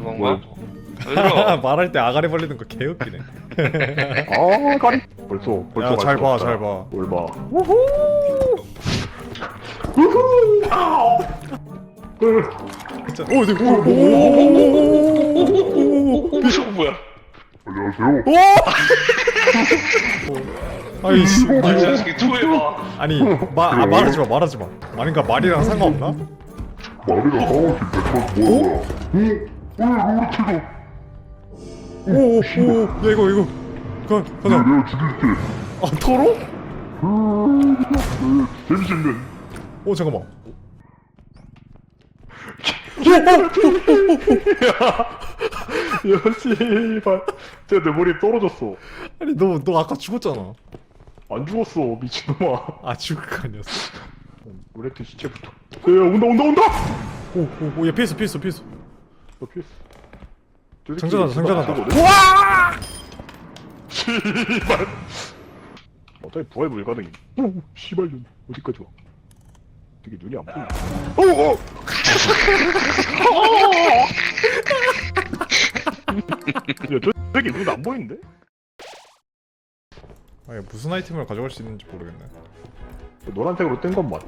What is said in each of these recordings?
뭔가? 얘들아 말할 때 아가리 벌리는 거 개웃기네. 아 가리 벌써 벌써 야, 잘 봐. 잘 봐. 뭘 봐. 진짜. 오, 네, 오, 오, 오, 오, 오, 이거 뭐야? 안녕하세요. 오. 아이 씨. 아 이거- 자식이 투해봐 아니, 마, 아, 말하지 마, 말하지 마. 아닌가 말이랑 상관없나? 말이랑 싸우신데 저 뭐야? 응? 응 로봇이다. 오, 오, 오, 야 이거 이거. 가, 가자. 내가 죽일게. 아, 토로? 재밌는. 오, 잠깐만. 야 씨발. 쟤내 머리에 떨어졌어. 아니, 너, 너 아까 죽었잖아. 안 죽었어 미친놈아. 아, 죽을 거 아니었어. 로레트 시체부터. 야 온다 온다 온다. 오, 오, 오, 얘 피했어, 피했어, 피했어. 너 피했어. 저 새끼 장전한다, 장전한다. 수다 안 우와! 씨발. 어차피 부활 불가능임. 오, 씨발 눈 어디까지 와? 되게 눈이 안 보여. 오, 오. 야, 저 새끼 눈안 보이는데? 아니, 무슨 아이템을 가져갈 수 있는지 모르겠네. 노란색으로 뗀 것만.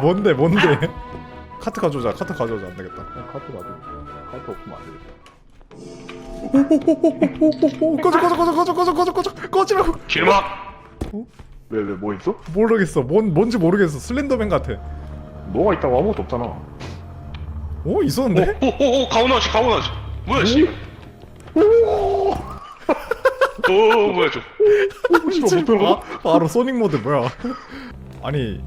뭔데, 뭔데? 카트 가져오자, 카트 가져오자, 안 되겠다. 어, 카드 놔둬. 카드 없으면 안 되겠다. 오, 꺼져, 꺼져, 꺼져, 꺼져, 꺼져, 꺼져, 꺼져, 꺼지라고. 길막 왜, 왜, 뭐 있어? 모르겠어, 뭔, 뭔지 모르겠어. 슬렌더맨 같아. 뭐가 있다고 아무것도 없잖아. 오, 있었는데? 오오오 가오나시 가오나시 뭐야 씨 오, 뭐야 저 씨발, 못 들어가? 바, 바로 소닉 모드 뭐야? 아니.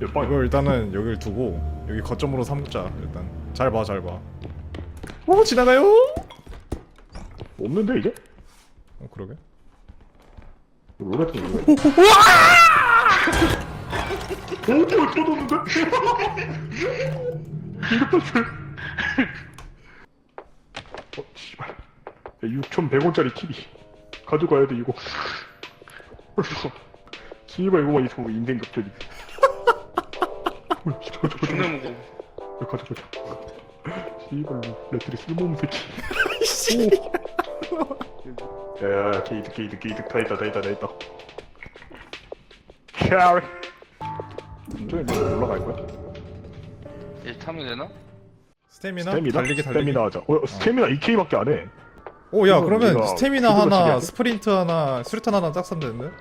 이거 일단은 여길 두고 여기 거점으로 삼자 일단. 잘 봐, 잘 봐. 오, 지나가요? 없는데, 이제? 어, 그러게. 로레트 왜? 오, 뭐야, 떠졌는데? 이겼다, 쟤. 어, 씨발. 야, 6,100원짜리 TV. 가져가야 돼, 이거. 씨발, 이거만 있으면 인생 격전이. 어, 존나. 무거워 야, 가져, 가져. 씨발, 레트리 쓸모없는 새끼. 씨. 야, 야, 야, 게이드, 게이드, 게이드. 다 있다, 다 있다, 다 있다. 캐리. 저기 뭐 올라갈 거야? 얘 타면 되나? 스태미나? 스태미나? 달리기 달리기. 스태미나 하자. 어, 스태미나 2K밖에 안 해. 오, 야 이거 그러면 우리가 스태미나 피부가 하나, 지게 스프린트 하나, 수류탄 하나 딱 사면 되는데?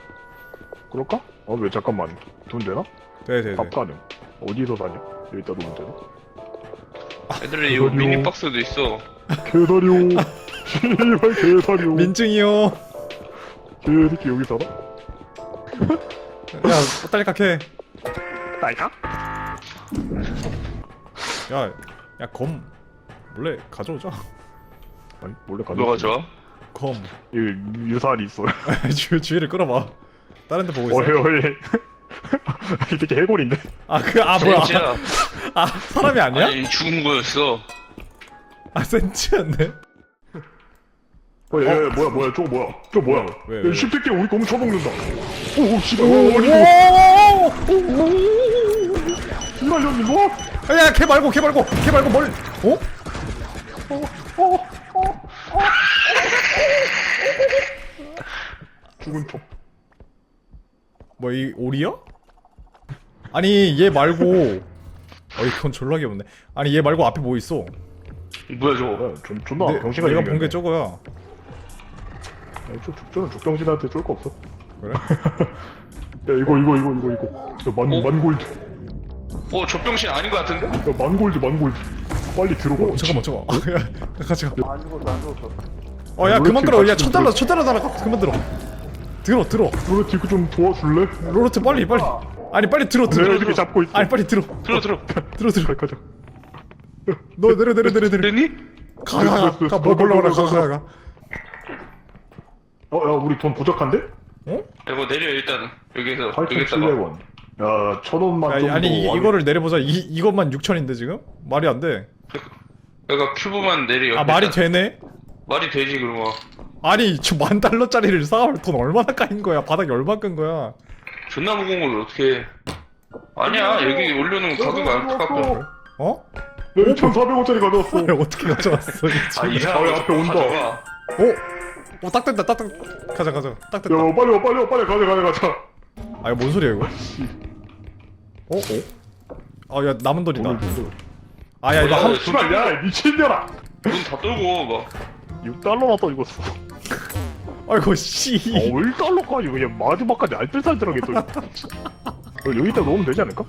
그럴까? 어, 왜 잠깐만. 돈 되나? 네, 네, 네. 밥 가능. 어디서 사냐? 여기다 놓으면 되나? 얘들아 이거 그거요. 미니 박스도 있어 개사료. 씨발 개사료. 민증이요. 개새끼 여기 살아? 야, 딸깍해. 딸까? 야, 야, 검. 몰래 가져오자. 아니, 몰래 가져. 뭐가 좋아? 검. 여기 유산이 있어. 주, 주위를 끌어봐. 다른 데 보고 있어. 어이, 어이. 이 새끼 해골인데? 아, 그, 아, 뭐야. 센치야 아, 사람이 아니야? 아니 죽은 거였어 아, 센치였네? 어, 얘, 얘, 뭐야, 뭐야, 저거 뭐야? 저거 뭐야? 왜, 야, 왜? 이 씹새끼 우리 너무 쳐먹는다. 오, 오, 씨발, 오, 아니, 씨발, 형님, 뭐? 야, 걔 말고, 걔 말고, 걔 말고, 뭘, 어? 죽은 척. 뭐, 이, 오리야? 아니, 얘 말고. 어이, 그건 졸라 귀엽네. 아니, 얘 말고 앞에 뭐 있어? 뭐야 저거 존, 존나 내, 병신가 내가 본 게 저거야. 저 죽전은 죽병신한테 쫄 거 없어. 그래? 야, 이거, 이거, 이거, 이거, 이거. 야, 만, 어? 만골드. 어저 병신 아닌 거 같은데? 야, 만골드, 만골드. 빨리 들어가. 어, 잠깐만, 잠깐만. 야, 같이 가. 안 죽었어, 안 죽었어. 어, 야, 롤렉 그만 들어. 야, 같이 첫 달러 달아. 그만 들어. 들어, 들어. 너네 디크 좀 도와줄래? 로로트 빨리, 빨리. 아니, 빨리 들어, 내가 들어. 이렇게 잡고 있어. 아니, 빨리 들어. 들어 들어 들어, 들어. 가, 가자. 너 내려, 내려, 내려, 내려. 됐니? 가, 가, 가. 가, 뭐, 몰라, 몰라. 가, 가, 가. 어, 야, 우리 돈 부족한데? 어? 이거 내려 일단 여기서 여기다가 8,700원. 야, 천 원만 좀 야, 아니, 이, 더 이거를 내려보자. 이, 이것만 6천인데, 지금? 말이 안 돼. 내가 큐브만 내려 아, 말이 되네? 말이 되지 그러면 아니, 저 만 달러짜리를 사올 돈 얼마나 까인 거야? 바닥이 얼마 끈 거야? 존나 무거운 걸 어떻게 아니야 여기 올려놓으면 가격 안 똑같거든 어? 내 2,400원짜리 가져왔어. 야, 어떻게 가져왔어? 이아 집. 이상한 거 앞에 온다. 가져가 어? 어, 딱 된다, 딱 된다. 가자, 가자. 딱 됐다. 야, 빨리 와, 빨리 와, 빨리 가자, 가자, 가자. 아, 이거 뭔 소리야, 이거? 어? 어? 아, 야, 남은 돈이다. 아, 야, 이거 한, 돈 씨발, 야, 미친년아. 돈다 떨고 막 6달러나 떠익었어. 아이고, 씨. 어, 1달러까지 그냥 마지막까지 알뜰살뜰하게 또. 어, 여기다 넣으면 되지 않을까?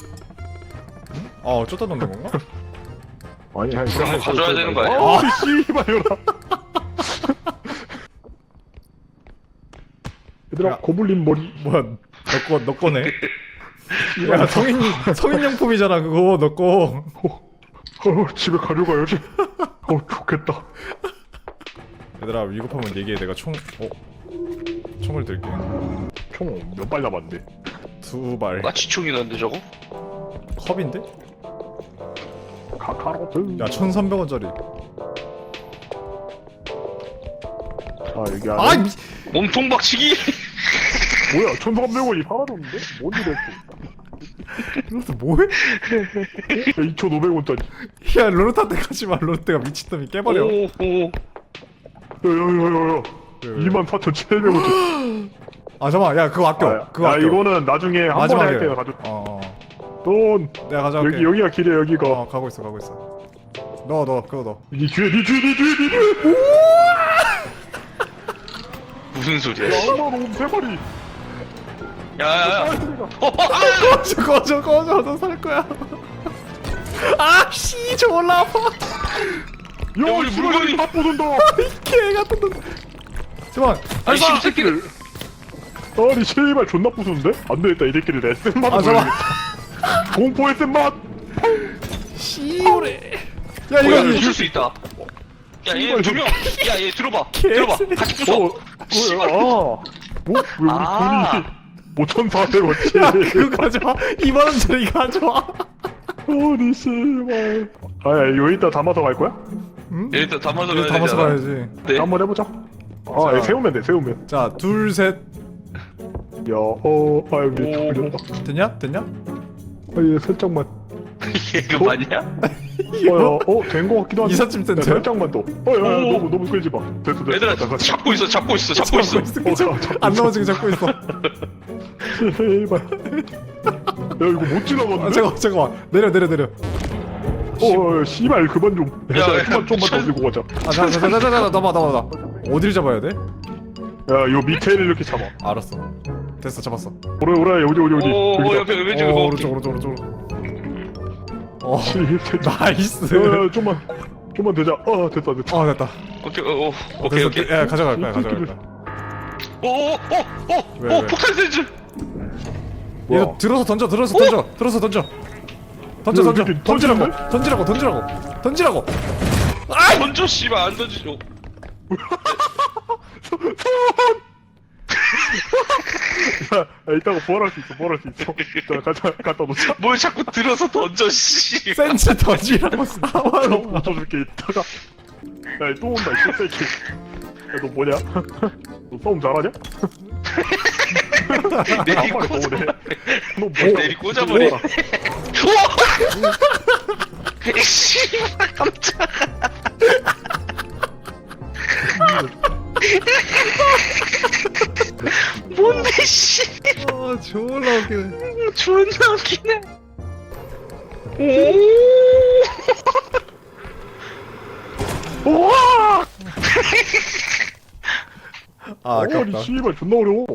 아, 쫓다 넣는 건가? 아니, 아니, 그럼 가져와야 되는 거 아니야? 아, 씨발, 이거라. 얘들아, 야. 고블린 머리. 뭐야, 너 거, 너 거네? 야, 성인, 성인 용품이잖아, 그거, 너 거. 어, 집에 가져가야지. 어, 좋겠다. 얘들아, 위급하면 얘기해. 내가 총, 어? 총을 들게. 총 몇 발 남았는데? 두 발. 마취총이 난데 저거? 컵인데? 카카로트. 야, 1300원짜리. 아, 여기 안에. 아, 미... 몸통 박치기 뭐야, 1,300원이 사라졌는데? 뭔 일이야, 이것도 뭐해? 2,500원짜리. 야, 로르타한테 가지 마. 로르타가 미친놈이 깨버려. 오 오 야야야야야 왜, 왜? 24,700원짜리 아, 잠깐만. 야, 그거 아껴. 아, 그거 야 아껴. 이거는 나중에 한 번에 마지막에. 할 때가 가져 어, 어. 돈 내가 가져갈게. 여기 여기가 길이야 여기가 어, 가고 있어, 가고 있어. 넣어, 넣어, 그거 넣어. 니 뒤에 니 뒤에 니 뒤에 니 뒤에 무슨 소리야 야 엄마 너무 세 마리 야야야 꺼져, 꺼져, 꺼져. 너살 거야. 아, 씨, 저 올라와. 야 우리 씨발 물건이- 다 부순다 개 같은 놈. 잠깐만. 아니 알바. 심새끼를 아니 씨발 존나 부수는데? 안 되겠다 이들끼리 내 쓴맛 아, 잠깐만. 공포의 쓴맛 씨오래. 야, 뭐야 이거 부술 수 있다 야 얘 두 명 야 얘 들어봐 개 들어봐. 같이 부숴 어 뭐야 아 뭐? 왜 우리 아. 돈이 5,400원치 그거 가져와. 2만 원짜리 가져와. 아니 씨발 아야 이거 이따 담아서 갈 거야? 응? 얘 일단 담아서 이거 가야 담아서 되잖아 가야지. 네. 한번 해보자 아 자. 얘 세우면 돼 세우면 자, 둘, 셋. 야어 아 여기 오. 풀렸다 됐냐? 됐냐? 아얘 살짝만 이거 맞냐? 어야 어된 거 같기도 한데 이삿짐 센터야? 야, 살짝만 더 어 야 야, 오. 너무 너무 끌지 마 됐어 됐어 얘들아 됐어, 됐어. 잡고 있어 잡고 있어 잡고 있어 어, 자, 잡고 안 있어. 넘어지게 잡고 있어. 제발 야 이거 못 지나갔는데? 아, 잠깐만, 잠깐만. 내려, 내려, 내려. 어, 어 씨발 그만 좀 야, 야, 야, 좀만 좀만 더 천- 들고 가자 아, 자, 자, 자, 자, 자, 자, 나봐, 나봐, 나. 어디를 잡아야 돼? 야 이거 밑에를 이렇게 잡아 알았어. 됐어, 잡았어. 오래 오래 어디 어디 어디 오 여기다. 옆에 왼쪽에 어, 거 오른쪽, 오른쪽, 오른쪽. 어. 나이스. 야, 야, 좀만 좀만 되자 어 됐다 됐다 어, 됐다. 오케이 오, 오, 어, 오케이. 오케이 야, 가져갈 거야, 가져갈 거야. 왜, 오오오오오 왜? 폭탄 센즈 뭐야? 얘도 들어서 던져, 들어서 던져, 들어서 던져. 던져, 야, 던져, 이렇게 던지라고, 던지는데? 던지라고, 던지라고, 던지라고. 아 던져 씨발 안 던지죠 야, 야, 이따가 부활할 수 있어 부활할 수 있어. 자 가자 갖다 놓자. 뭘 자꾸 들어서 던져 씨. 센스 던지라고 사와로. 붙여줄게 이따가. 야또 온다 이 새끼. 야 너 뭐냐? 너 싸움 잘하냐? 내리 한더 꽂아 오네 너 뭐, 내리 꽂아버리 뭐야? 우와 씨발 깜짝 뭔데 씨. 아, 졸라 웃기네. 존나 웃기네. 우와! 아, 아니 아깝다. 씨발 존나 어려워.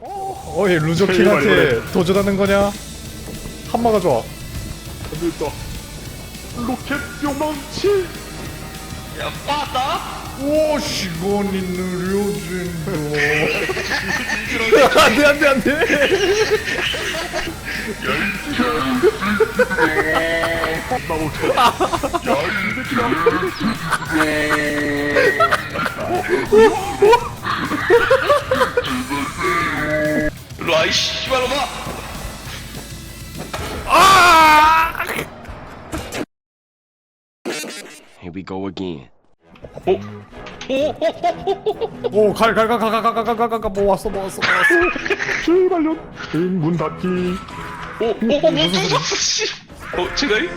어, 얘 루저 제일 많이 킹한테 도전하는 거냐? 한마가 좋아. 안되겠다. 로켓 요망치. 야 빠다 오, 시간이 느려진다. 안 돼, 안 돼, 안 돼. 오! 오! 오갈갈갈갈갈갈갈갈갈 모았어 모았어 모았어 제발요 문 닫기 오 오 오 뭐 뚫었어 씨. 어 제가이?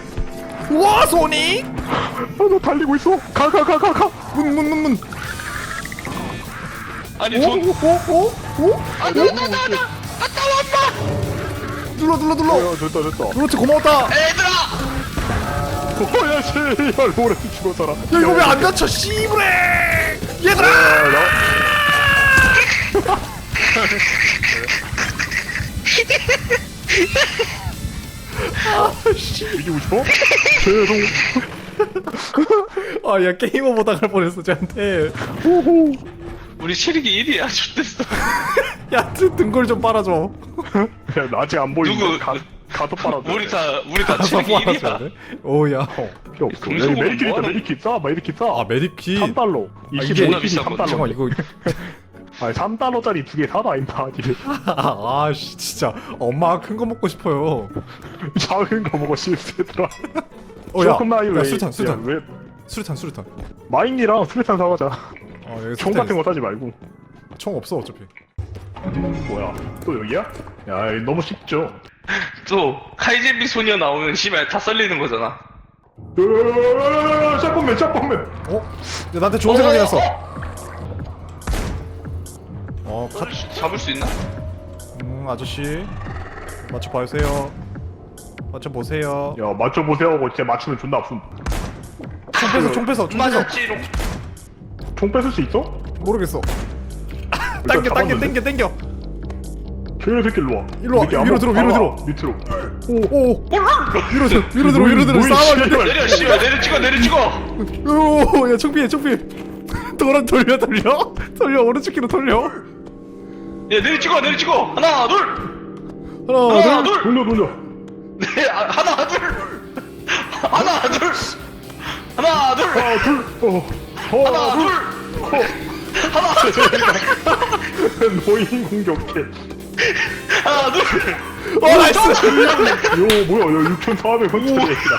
와 소닉 아 나 달리고 있어 가 가 가 가 가 문 문 문문 아니 돈 오오오오 안돼 안돼 안돼 안돼 눌러 눌러 눌러 어 됐다 됐다 그렇지 고마웠다 얘들아 어 야 씨발 오래 죽었잖아 야 이거 왜안 다쳐 씨브레 얘들아! 야나 이기고 싶어? 죄송. 아야 게임 오버 당할 뻔했어 쟤한테. 우리 체력이 1이야 좋댔어. 야 등- 등골 좀 빨아줘. 야 나 아직 안 보이는데 누구? 가, 가서 빨아 우리 다 우리 다 체력이 빨아줘야 1이야 돼 오야. 어, 필요 없어. 금속으로 여기 메디킷 있다 뭐하는- 메디킷 싸 메디킷 싸 아 메디킷 3달러. 이게 25 뭐가 킬이 비싼 건데? 3달러. 잠깐 이거 아니 3달러짜리 두 개 사다 임마. 니네 아씨 진짜. 엄마가 큰 거 먹고 싶어요. 작은 거 먹어 씨새들아. 어야. 야 수탄 수탄. 왜? 수류탄 수류탄. 마인이랑 수류탄 사가자. 아 여기 총 수류탄 같은 거 사지 말고. 있어. 총 없어 어차피. 뭐야? 또 여기야? 야 이거 너무 쉽죠 또 카이제비 소녀 나오면 씨발 다 썰리는 거잖아. 으아, 샷건맨 샷건맨. 어? 야 나한테 좋은 생각이 났어. 어 가, 잡을 수 있나? 음 아저씨. 맞춰 봐주세요. 맞춰 보세요. 야 맞춰보세요. 하고 진짜 맞추면 존나 아픔. 총 뺏어 총 뺏어 총 뺏어 맞았지 롱. 총 뺏을 수 있어? 모르겠어. 당겨 당겨 당겨 당겨 개새끼 일로 와. 일로 와, 이렇게 위로 한번 들어, 위로. 들어. 밑으로. 오 위로 들어 위로 들어 위로 들어 싸워 씨발. 내려 씨발 내려 찍어 내려 찍어 오 야 총피해 총피해. 돌아 돌려 돌려. 돌려 오른쪽 키로 돌려. 야 내려 찍어 내려 찍어 하나 둘. 하나 하나 둘. 둘. 돌려 돌려. 네, 아, 하나 둘. 하나 둘. 하나 둘. 하나 둘. 어. 어, 하나 둘. 노인 공격해 하나 둘. 어 나이스. 요 뭐야 야 6,400원 짜리야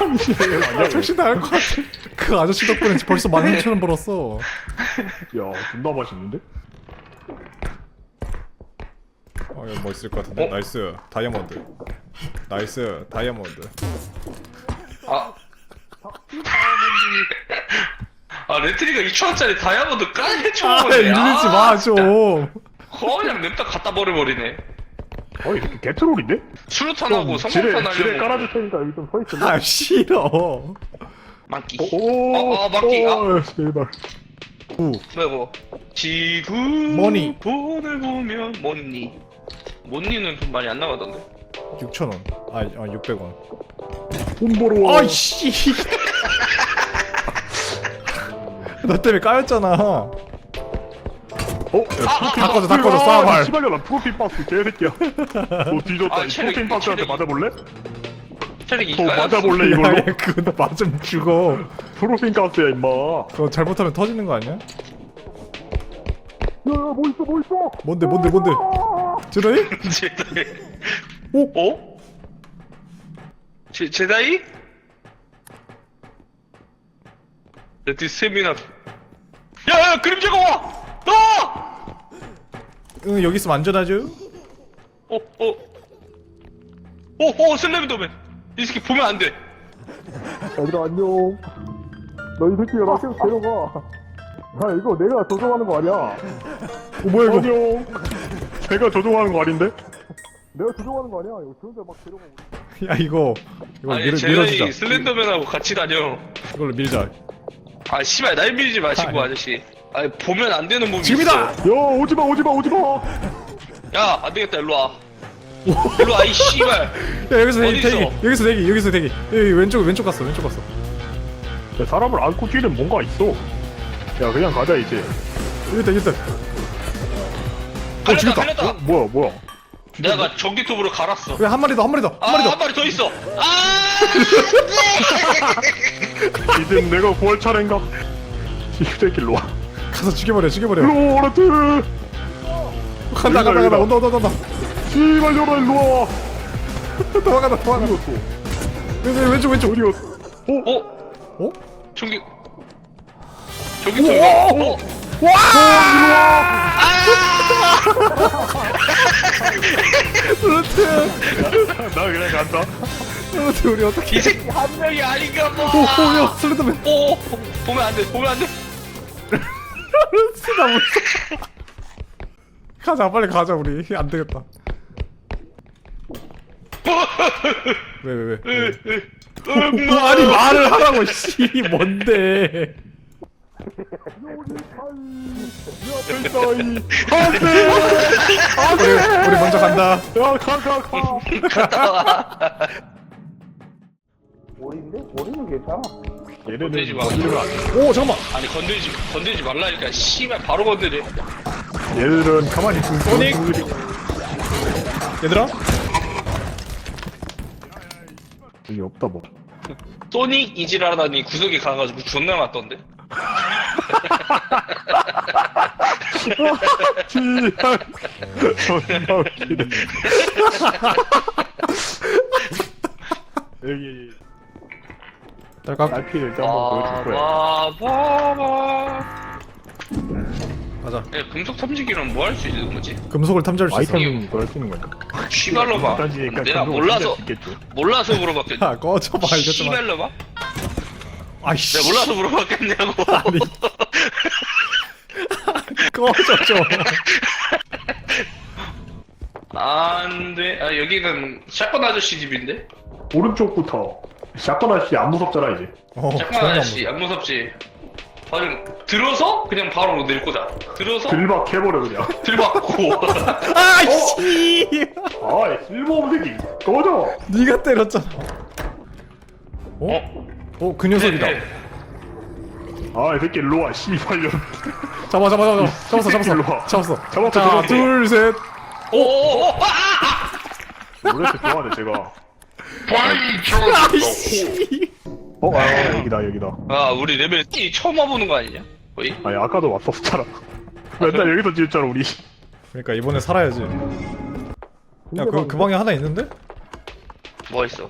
아니 아니야 정신 나갈 것 같아. 그 아저씨 덕분에 벌써 만 삼천 원 벌었어. 야 존나 맛있는데? 어 이거 뭐 있을 것 같은데. 어? 나이스. 다이아몬드. 나이스. 다이아몬드. 아. 아 레트리가 2천원짜리 다이아몬드 까게 아 쳐먹었네 이러지 마 좀 그냥 냅다 갖다 버려버리네 어, 이 새끼 개트롤인데? 수류탄하고 지뢰, 성광탄 지뢰 하려고 깔아줄 테니까 여기 좀 서있을래? 아 싫어 막기 오, 어, 어, 막기. 아. 어, 제발. 우 뭐고 지구 머니. 본을 보면 뭐니 뭐니는 좀 많이 안 나가던데 6천 원. 아, 아 600원. 돈 벌어 와. 아이씨. 너 때문에 까였잖아. 어? 아, 다 꺼져, 다 꺼져, 싸워봐. 씨발려라 프로틴 박스 개새끼야 너 뒤졌다 아, 이 체력이, 프로틴 박스한테 체력이. 맞아볼래? 체력이 이까요? 맞아볼래 야, 이걸로? 야, 그거 나 맞으면 죽어. 프로틴 가스야 임마 그거 잘못하면 터지는 거 아니야? 야뭐 있어 뭐 있어 뭔데, 뭔데, 뭔데? 제다이? 제다이 오? 어? 제, 제다이? 레트 세미나 야 야 그림자가 와! 나와! 응, 여기 있으면 안전하죠? 어, 어. 어, 어, 슬래미더맨. 이 새끼 보면 안 돼. 얘들아 안녕 너이 새끼가 나 계속 데려가 야 이거 내가 조종하는 거 아니야 어, 뭐야, 이거? 안녕 제가 조종하는 거 아닌데? 내가 조종하는 거 아니야 이거 저 혼자 막 데려가고 야, 이거. 이거 아니, 밀어, 제다이 밀어주자. 슬렌더맨하고 같이 다녀. 이걸로 밀자. 아, 씨발, 날 밀지 마시고, 아니. 아저씨. 아니, 보면 안 되는 몸이 지금이다! 있어. 야 오지마 오지마 오지마 야, 안 되겠다, 일로 와. 일로 와, 이 씨발. 야, 여기서 대기, 어디 대기. 여기서 대기, 여기서 대기. 여기 왼쪽, 왼쪽 갔어, 왼쪽 갔어. 야, 사람을 안고 뛰는 뭔가 있어 야 그냥 가자 이제 여기 있다, 여기 있다. 갈렸다, 죽였다. 갈렸다. 어? 뭐야 뭐야 내가 전기톱으로 갈았어. 왜 한 마리 더, 한 마리 더, 한 아, 마리 더. 한 마리 더 있어. 아! 이젠 내가 구할 차례인가 이 새끼 일로 와 가서 죽여버려, 죽여버려. 로라트 간다, 간다, 간다. 온다, 온다, 온다, 온다. 씨발 열어 일로 와 도망간다, 도망간다. 어디갔어 왼쪽, 왼쪽, 왼쪽. 어디갔어 어? 어? 저기 저기 저기 어? 루트 나 그냥 간다. 루트 우리 어떻게 이 새끼 한 명이 아닌가 봐. 오오야 슬래더맨 오 보면 안 돼 보면 안돼. 루트 나 무서워. 가자 빨리 가자 우리. 안 되겠다. 왜 왜 왜, 왜? 뭐, 아니 말을 하라고 씨. 뭔데 우리 우리 먼저 간다 야, 가, 가, 가. 갔다 와 오리인데? 오리는 괜찮아. 건들지 마. 건드리면 안 돼. 오 잠깐만 아니 건들지 건들지 말라니까 씨발 바로 건드려 얘들은 가만히 있으면 소닉! 얘들아 여기 없다 뭐. 소닉 이질하다니 구석에 가가지고 존나 맞던데 존나 웃기네. 여기 딸깍 RP를 일단 한번 보여줄 거야. 바바바 가자 야 금속 탐지기는 뭐할 수 있는 거지? 금속을 탐지할 수 있어 아이템 더할수 있는 거야. 씨발로 봐 내가 몰라서. 몰라서 물어봤겠지 야 꺼져봐 이것 좀 씨발로 봐? 아이씨. 내가 몰라서 물어봤겠냐고. 아니. 꺼져 좀 안돼. 아 여기는 샷건 아저씨 집인데? 오른쪽부터. 샷건 아저씨 안 무섭잖아 이제. 어, 샷건 전혀 안 아저씨 안 무섭지? 바로 들어서 그냥 바로 내리꽂아. 들어서 들박 해버려 그냥. 들받고. 아이씨. 아이 쓸모없는 새끼 꺼져. 네가 때렸잖아. 어? 어? 어? 그 녀석이다 네, 네. 아이 새끼 일로 와 씨발 년. 잡아 잡아 잡아 잡았어 일로 잡았어 와. 잡았어 잡았어, 자 잡았어. 둘 셋 오오오 아! 아! 노래스 좋아하네 제가. 아이씨 어? 아 여기다 여기다. 아 우리 레벨 T 처음 와보는 거 아니냐? 거의? 아니 아까도 왔었잖아. 맨날 여기서 지었잖아 우리. 그러니까 이번에 살아야지 야 그 그 방에 하나 있는데? 뭐가 있어?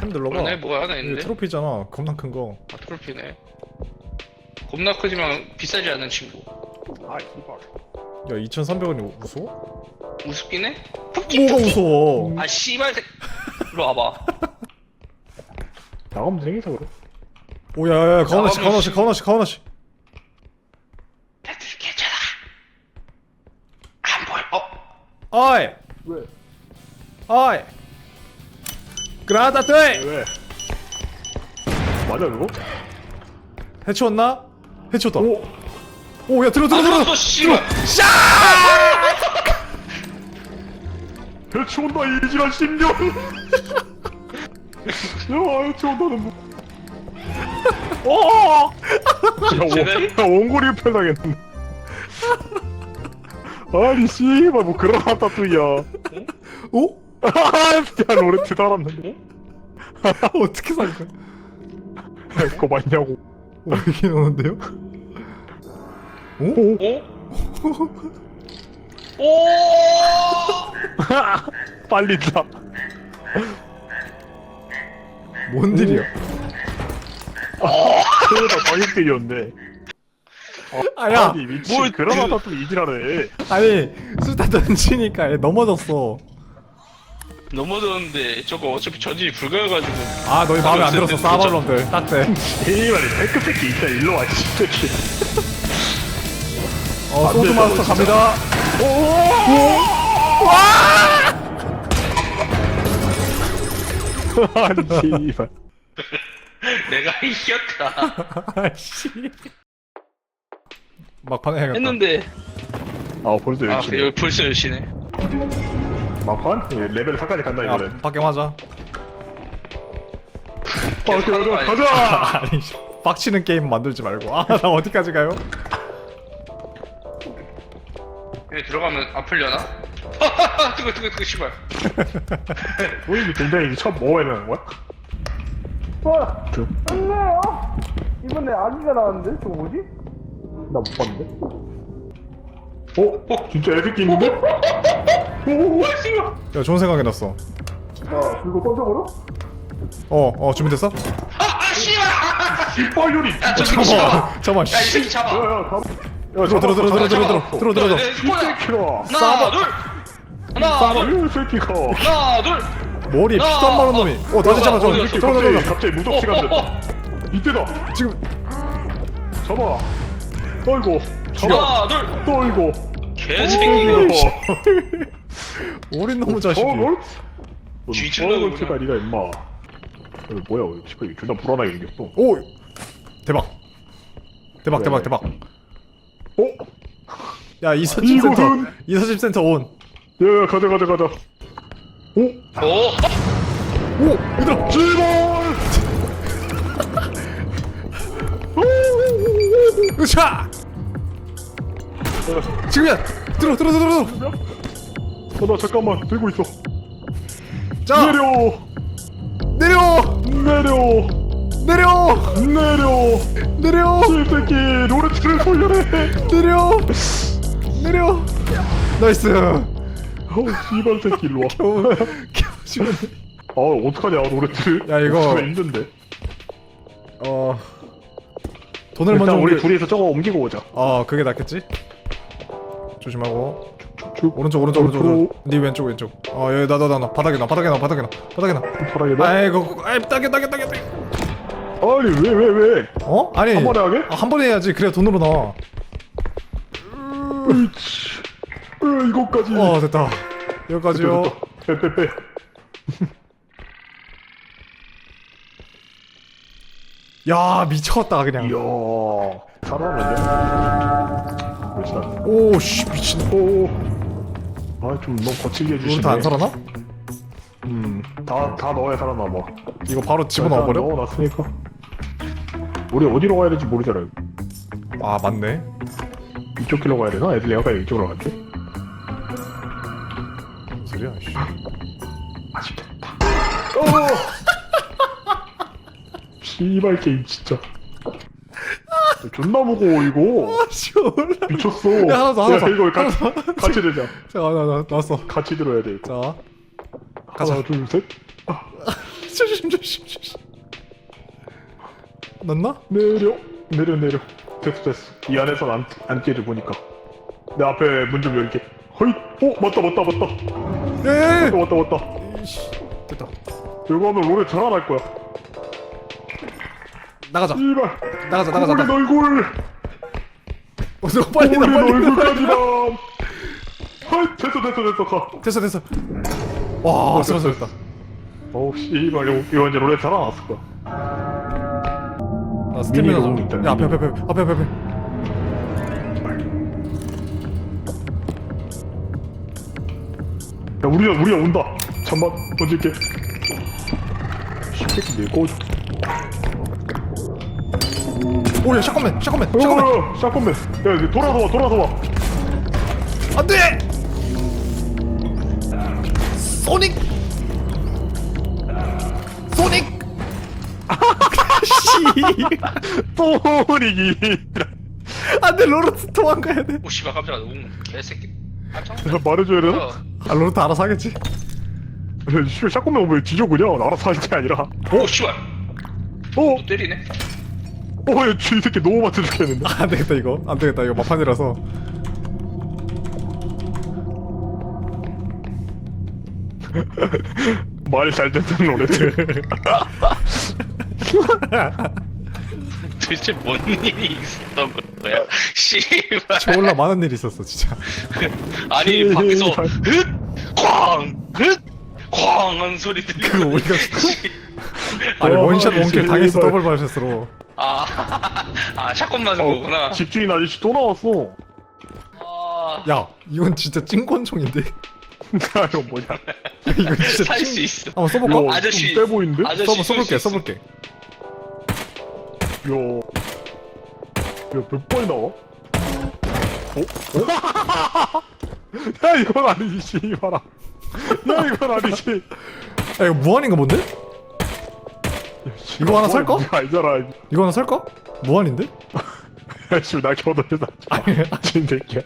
템 눌러봐 그러네 뭐가 하나 이게 있는데? 트로피잖아 겁나 큰 거 아 트로피네 겁나 크지만 비싸지 않은 친구 아 씨발. 야 2300원이 무서워? 우습긴 해? 뭐가 무서워 아 씨발 새 이리 와봐 나가면 생기서 그래. 오 야 야 야 가오나씨 나가면 가오나씨 씨. 가오나 씨 가오나씨 패들 괜찮아 안 보여 어? 어이 왜? 어이 그라다 돼 왜? 맞아 그거? 해치웠나? 해치웠다 오. 오 야 들어 들어 안 들어 들었어 씨발 배치 온다 이지란 10년. 야 배치 온다는 뭐. 어! 야? 원- 야 원고리 편당했네. 아니 씨발 뭐 그런 하타투이야. 오? 야 로렌트 달았는데. 어떻게 산 거야? 야, 그거 맞냐고. 오 이게 나오는데요? 오? 어? 오! 빨리 다. 뭔 일이야? 그러다 방역들이었네. 아야 아니 미친 뭘 그런 그- 하타투 이지라네. 아니 수다 던지니까 얘 넘어졌어 넘어졌는데 저거 어차피 전진이 불가해가지고. 아 너희 마음에 안 들어서 싸발놈들 딱대 제이말이 백크패키 있다. 일로 와 씨새끼. 어안 소드 마스터 된다고 갑니다. 아니 씨발. 내가 이겼다. 아이씨. 막판 해야겠다. 했는데. 아 벌써 아 열심히. 여기 벌써 열시네 막판? 예, 레벨 4까지 간다 야 이거는. 밖에 맞아 아, 오케이, 거 가자. 아니 빡치는 게임 만들지 말고 아 나 어디까지 가요? 여기 들어가면 아플려나? 뜨거 뜨거 뜨거 씨발 우리 굉장히 처음 뭐 해내는 거야? 와, 저, 안돼요. 이번에 아기가 나왔는데 저거 뭐지? 나 못 봤는데. 어? 어? 진짜 에픽 있는데? 오, 씨발. 야 좋은 생각이 났어 야, 이거 던져버려? 어어 준비됐어? 아 아 씨발년이 야, 저 새끼 잡아. 잠깐만 야, 이 씨 새끼 잡아. 야야 가 야, 들어 들어 들어 들어 들어 들어 들어 들어 이. 새끼야 하나, 둘. 하나, 둘. 이 새끼가 하나, 둘. 머리에 피도 안 마른 놈이 어 다시 잡아 잡아 어디 이렇게 들어 들어 갑자기 무적 어, 시간 어, 됐다 어. 이때다 지금 잡아 잡아 하나, 둘. 떨고 개새끼. 어린 놈의 자식이 어? 어? 제가 니가 임마 어, 뭐야 씨발 이거 존나 불안하게 생겼어 오 대박 대박 왜, 대박 왜? 대박 어? 야 이서집 센터 이거는- 이서집 센터 온 야야 가자 가자 가자 오? 오. 오! 얘들아! 지발 으차! 지금이야! 들어 들어 들어 들어! 어나 잠깐만 들고 있어 자! 내려 내려! 내려 내려! 내려 내려! 이 새끼 노래틀을 돌려내 내려! 내려! 나이스! 어우 씨발 새끼 일로와 겨우 겨우 죽었네 아 어떡하냐 노래틀 야, 이거- 진짜 힘든데 어... 돈을 먼저 일단 우리 옮겨- 둘이서 저거 옮기고 오자 어 그게 낫겠지? 조심하고. 쭉. 오른쪽 오른쪽 오른쪽. 오른쪽. 네 왼쪽 왼쪽. 어 여기 나나나. 바닥에 나 바닥에 나 바닥에 나 바닥에 나. 사랑해 나 아이고 아이 따게 따게 따게 따게 아니 왜 왜 왜? 어? 아니 한 번에 하게? 아, 한 번에 해야지. 그래야 돈으로 나와. 으이치. 으 이거까지. 어 됐다. 여기까지요. 빼빼빼. 야 미쳤다 그냥. 이야 살아남았 네 그렇지 않네 오씨 미친. 오아좀 너무 거칠게 해주시네. 로르트 안 살아나? 음다 다 넣어야 살아남아 이거 바로 집어넣어 버려? 넣어놨으니까. 우리 어디로 가야 될지 모르잖아요. 아 맞네. 이쪽 길로 가야 되나? 애들이 아까 이쪽으로 갔대 무슨 소리야 씨. 어! 씨발 게임 진짜 존나 무거워 이거. 씨 몰라 미쳤어. 야, 하나 더, 하나 야, 더. 이거 같이, 하나 더. 같이 들자. 자나 나왔어. 같이 들어야 돼 이거. 자 가자. 하나 둘 셋. 조심 조심 조심. 났나? 내려. 내려 내려. 됐어 됐어. 이 안에선 안, 안개를 보니까. 내 앞에 문 좀 열게. 허이 어 맞다 맞다 맞다. 예! 맞다 맞다 맞다. 이씨 됐다. 이거 하면 롤에 자라날 거야 나가자. 이발. 나가자 나가자 나가자 얼굴 어, 너 빨리 나 빨리 나 빨리 얼굴까지만 헐 됐어 됐어 됐어. 가. 됐어 됐어. 와 쓰러졌다. 어우 씨발 이거, 이거 이제 롤에 자라났을 거야. 나 스태미나 미니 좀롱 있다, 야, 앞에 앞에 앞에 앞에 앞에 앞에. 야 우리가 우리가 온다. 잠만 던질게. 새끼 내 꺼줘 오야 샷건맨 샷건맨 샷건맨 어 샷건맨 야 이제 돌아서 와 돌아서 와 안돼 소닉 소닉 씨 뽀리기 안돼 로르트 도망가야 돼 오, 씨발, 깜짝이야. 웅, 개새끼. 깜짝 내가 말해줘야 되나? 놀랐어. 아, 로르트 알아서 하겠지 야, 씨발 샷건맨 왜 뒤져 그냥 알아서 하는 게 아니라 오, 씨발. 어? 또 때리네. 어, 야, 이 새끼 너무 맞춰 죽겠는데? 아, 안 되겠다 이거 안 되겠다 이거 막판이라서 말이 잘 듣는 노래들. 도대체 뭔 일이 있었던 거야? 씨발. 졸라 많은 일이 있었어 진짜 아니, 밖에서, 씨발. 흣! 쾅! 흣! 쾅! 하는 소리 그거 들리고. 우리가 아니 와, 원샷 원킬 당했어. 더블 바샷으로 아, 아, 샷건 맞은 거구나. 어, 집주인 아저씨 또 나왔어. 아, 야 이건 진짜 찐권총인데 야, 이거 뭐냐? 이건 진짜 살 수 찐 있어. 한번 써볼까? 이거 아저씨. 좀세 보이는데? 아저씨 써볼, 쏠수 써볼게 있어. 써볼게 야, 야, 몇 번이 나와? 어? 어? 야, 이건 아니지, 씨발아. 야, 이건 아니지. 야 이거 무한인가 본데? 이거 하나 살까? 네가 알잖아. 이거 하나 살까? 무한인데? 야, 씨, 나 겨들다. 아니 미친 새끼야. 야,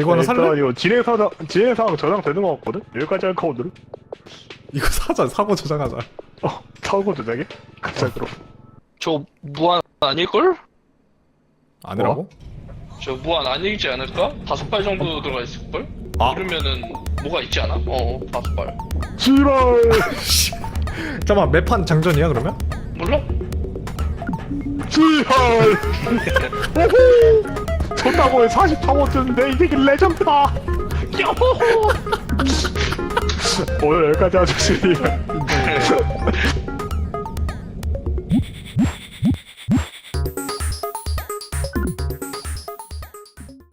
이거 하나 살래? 이거 진행사장, 진행 사항 저장되는 거 같거든? 여기까지 할까, 오늘은? 이거 사자 사고 저장하자 어, 타고 저장해? 갑자기 들어. 저 무한 아닐걸? 아니라고? 저 무한 아니지 않을까? 다섯 발 정도 들어가 있을걸? 아. 그러면은 뭐가 있지 않아? 어 다섯 발 지랄 잠깐만 매판 장전이야 그러면? 몰라? 지랄 오호 쳤다고에 40타워 쳤는데 이 새끼 레전드다! 야호호 오늘 여기까지 하죠 씨